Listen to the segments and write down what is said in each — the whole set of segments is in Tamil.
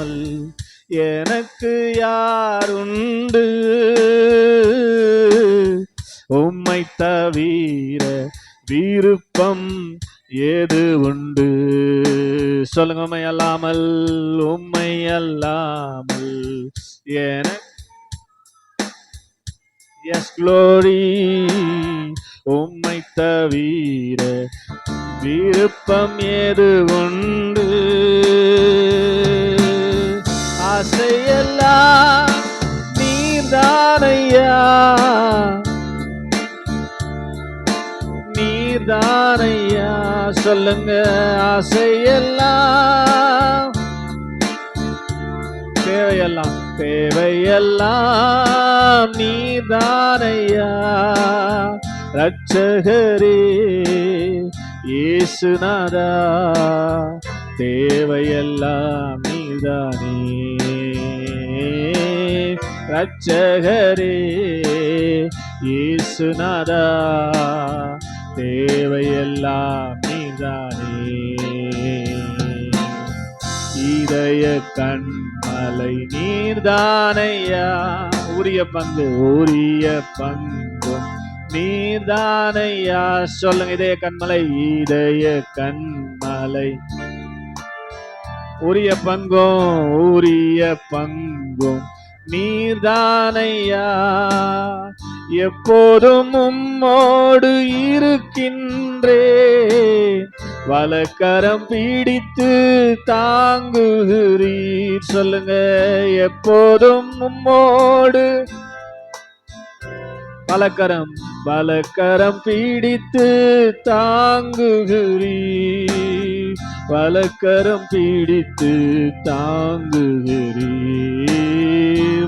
இல்லாமல் எனக்கு யாருண்டு? உம்மை தவிர விருப்பம் ஏது உண்டு? சொல்லுங்க உண்மை அல்லாமல் உண்மை அல்லாமல். எனக்கு எஸ் க்ளோரி உம்மை தவிர விருப்பம் ஏது உண்டு? ஆசையெல்லாம் நீர்தானையா? நீர்தானையா? சொல்லுங்க ஆசையெல்லாம் தேவையெல்லாம் தேவையெல்லாம் நீதானையா ரட்சகரே இயேசுநாதா தேவையெல்லாம் நீதானே ரட்சகரே இயேசுநாதா தேவையெல்லாம் நீதானே. இதய கண்மலை நீர்தானையா உரிய பங்கு உரிய பங்கும் நீர்தானையா. சொல்லுங்க இதய கண்மலை இதய கண்மலை. உரிய பங்கும் உரிய பங்கும் நீர்தானையா? எப்போதும் உம்மோடு இருக்கின்றே. வலக்கரம் பிடித்து தாங்குகிறீர். சொல்லுங்க எப்போதும் உம்மோடு. பலக்கரம் பலக்கரம் பிடித்து தாங்குகிறீர். பலக்கரம் பிடித்து தாங்குகிறீர்.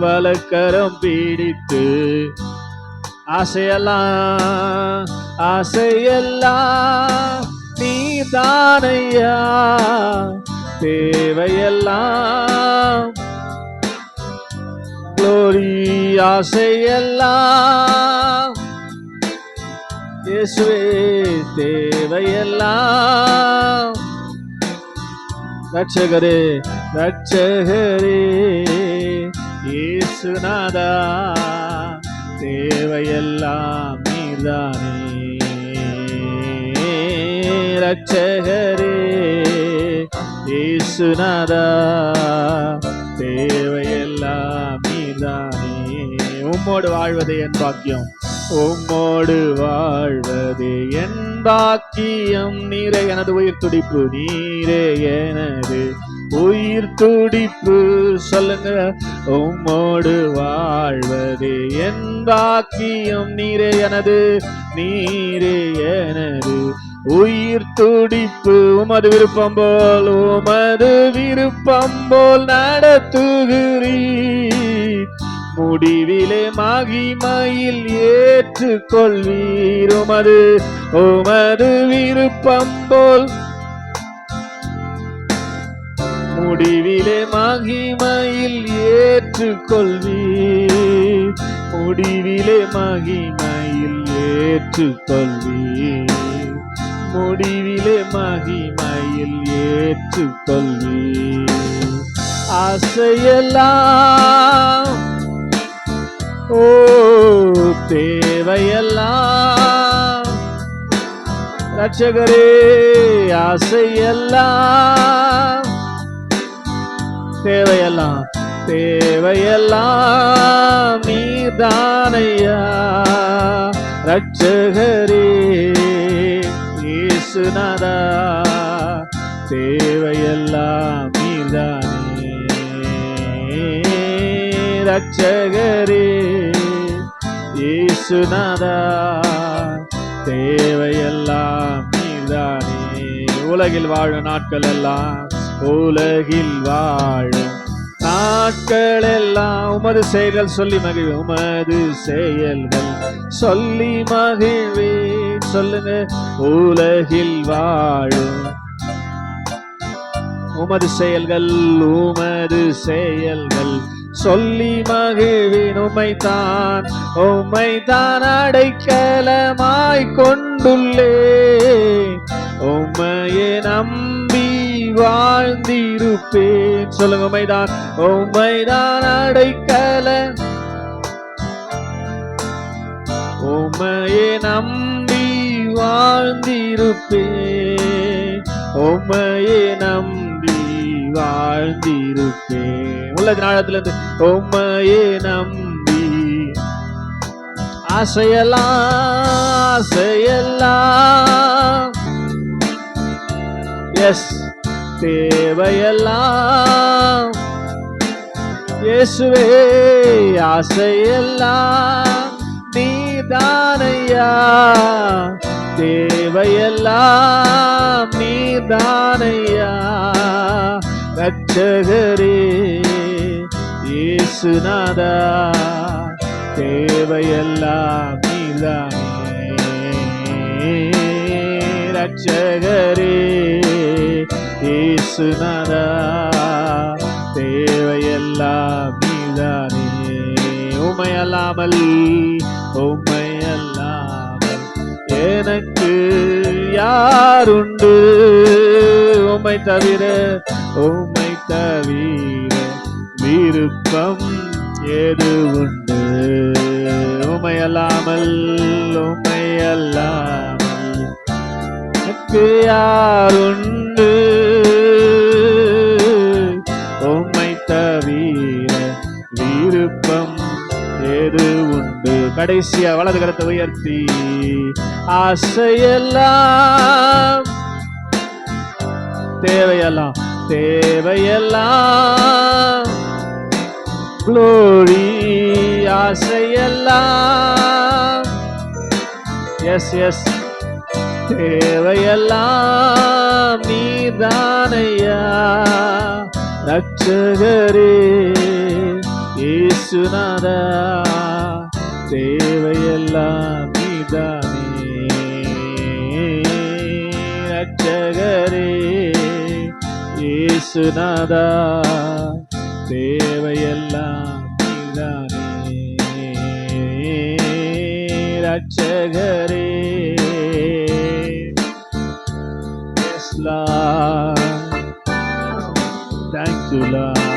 வலக்கரம் பீடித்து ஆசையெல்லாம் ஆசையெல்லாம் நீதானையா? தேவையெல்லாம் குளோரி ஆசையெல்லாம் இயேசுவே தேவையெல்லாம். ரட்சகரே ரட்சகரே. இயேசுநாதா தேவையெல்லாம் நீர்தானே. ரட்சகரே இயேசுநாதா தேவையெல்லாம் நீர்தானே. உம்மோடு வாழ்வதே என் பாக்கியம். உம்மோடு வாழ்வதே என் பாக்கியம். நீரே எனது உயிர் துடிப்பு நீரே எனது உயிர் துடிப்பு சொல்லுங்க. உம்மோடு வாழ்வது என் பாக்கியம். நீரே எனது நீரே எனது. உயிர் துடிப்பு உமது விருப்பம் போல் உமது விருப்பம் போல் நடத்துகிறீர். முடிவிலே மகிமையில் ஏற்றுக்கொள்வீர் உமது உமது விருப்பம் போல். முடிவிலே மகிமையில் ஏற்றுக்கொள்வீர். முடிவிலே மகிமையில் ஏற்றுக்கொள்வீர். முடிவிலே மகிமையில் ஏற்றுக்கொள்வீர். ஆசையெல்லாம் ஓ தேவையெல்லாம் ரட்சகரே ஆசையெல்லாம் தேவையெல்லாம் தேவையெல்லாம் நீதானையா? ரட்சகரே இயேசுநாதா தேவையெல்லாம் நீதானே? ரட்சகரே இயேசுநாதா தேவையெல்லாம் நீதானே? உலகில் வாழும் நாட்கள் எல்லாம் உலகில் வாழும் நாட்கள் எல்லாம் உமது செயல்கள் சொல்லி மகிழ் உமது செயல்கள் சொல்லி மகிழ்வே சொல்லுங்க. உலகில் வாழும் உமது செயல்கள் உமது செயல்கள் சொல்லி மகிழ்வின். உமைத்தான் உமைத்தான் அடைக்கலமாய் கொண்டுள்ளே உம்மையே நம்ப வாழ்ந்திருப்பேன். சொல்லுங்க உமைதான் உமைதான் அடைக்கல. உமையே நம்பி வாழ்ந்திருப்பேன். உமையே நம்பி வாழ்ந்திருப்பேன். உள்ள நாளத்துல இருந்து உமையே நம்பி. ஆசையெல்லாம் ஆசையெல்லாம். எஸ் தேவையெல்லாம் இயேசுவே ஆசையெல்லாம் நீதானையா தேவையெல்லாம் நீதானையா ரட்சகரே இயேசுநாதா தேவையெல்லாம் நீதானே ரட்சகரே இயேசுநாதா தேவையெல்லாம் நீதானே. உமையல்லாமல் உமையல்லாமல் எனக்கு யாருண்டு? உமை தவிர உமை தவிர விருப்பம் எது உண்டு உமையல்லாமல் உமையல்லாமல் எனக்கு யாருண்டு? கடைசியா வலது கரத்தை உயர்த்தி. ஆசையெல்லாம் தேவையெல்லாம் தேவையெல்லாம். குளோரி ஆசையெல்லாம். எஸ் எஸ் தேவையெல்லாம் நீதானையா? ரட்சகரே இயேசுநாதா. தேவையெல்லாம் நீதானே. அச்சகரே இயேசுநாதா தேவையெல்லாம் நீதானே. ரட்சகரே Yes, Thank you, Lord.